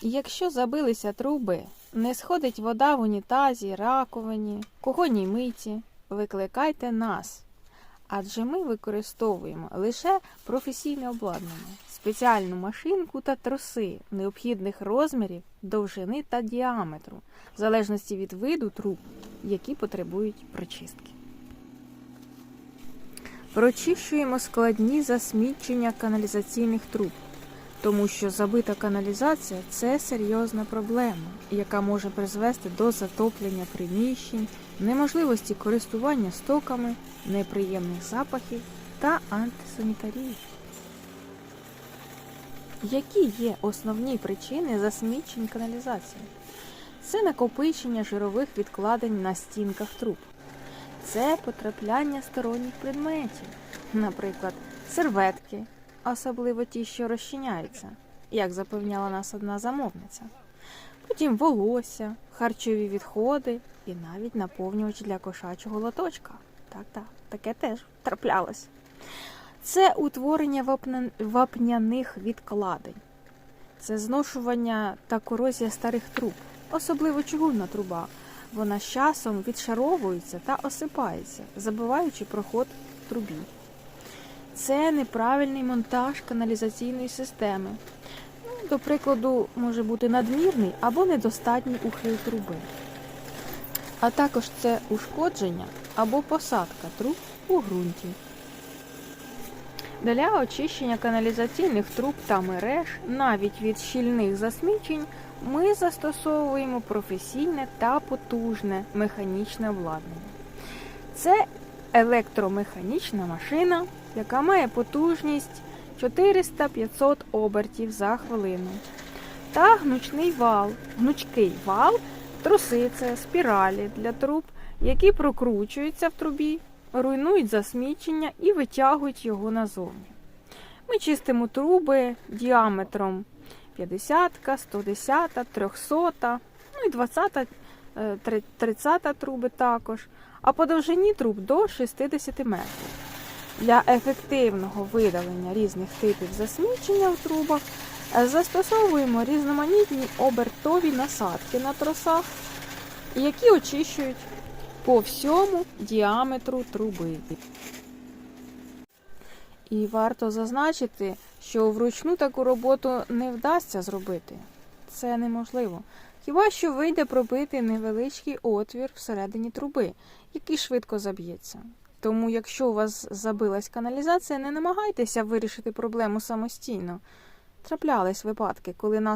Якщо забилися труби, не сходить вода в унітазі, раковині, кухонній миті, викликайте нас. Адже ми використовуємо лише професійне обладнання, спеціальну машинку та троси необхідних розмірів, довжини та діаметру, в залежності від виду труб, які потребують прочистки. Прочищуємо складні засмічення каналізаційних труб, тому що забита каналізація це серйозна проблема, яка може призвести до затоплення приміщень, неможливості користування стоками, неприємних запахів та антисанітарії. Які є основні причини засмічень каналізації? Це накопичення жирових відкладень на стінках труб. Це потрапляння сторонніх предметів, наприклад, серветки, особливо ті, що розчиняються, як запевняла нас одна замовниця. Потім волосся, харчові відходи і навіть наповнювач для кошачого лоточка. Так, так, таке теж траплялось. Це утворення вапняних відкладень, це зношування та корозія старих труб, особливо чугунна труба. Вона з часом відшаровується та осипається, забиваючи проход в трубі. Це неправильний монтаж каналізаційної системи. Ну, до прикладу, може бути надмірний або недостатній ухил труби. А також це ушкодження або посадка труб у ґрунті. Для очищення каналізаційних труб та мереж, навіть від щільних засмічень, ми застосовуємо професійне та потужне механічне обладнання. Це електромеханічна машина, яка має потужність 400-500 обертів за хвилину. Та гнучний вал. Гнучкий вал труси це спіралі для труб, які прокручуються в трубі, руйнують засмічення і витягують його назовні. Ми чистимо труби діаметром 50, 110, 300, ну і 20, е, три- 30 труби також, а по довжині труб до 60 метрів. Для ефективного видалення різних типів засмічення в трубах е, застосовуємо різноманітні обертові насадки на тросах, які очищують по всьому діаметру труби. І варто зазначити, що вручну таку роботу не вдасться зробити. Це неможливо. Хіба що вийде пробити невеличкий отвір всередині труби, який швидко заб'ється. Тому, якщо у вас забилась каналізація, не намагайтеся вирішити проблему самостійно. Траплялись випадки, коли нас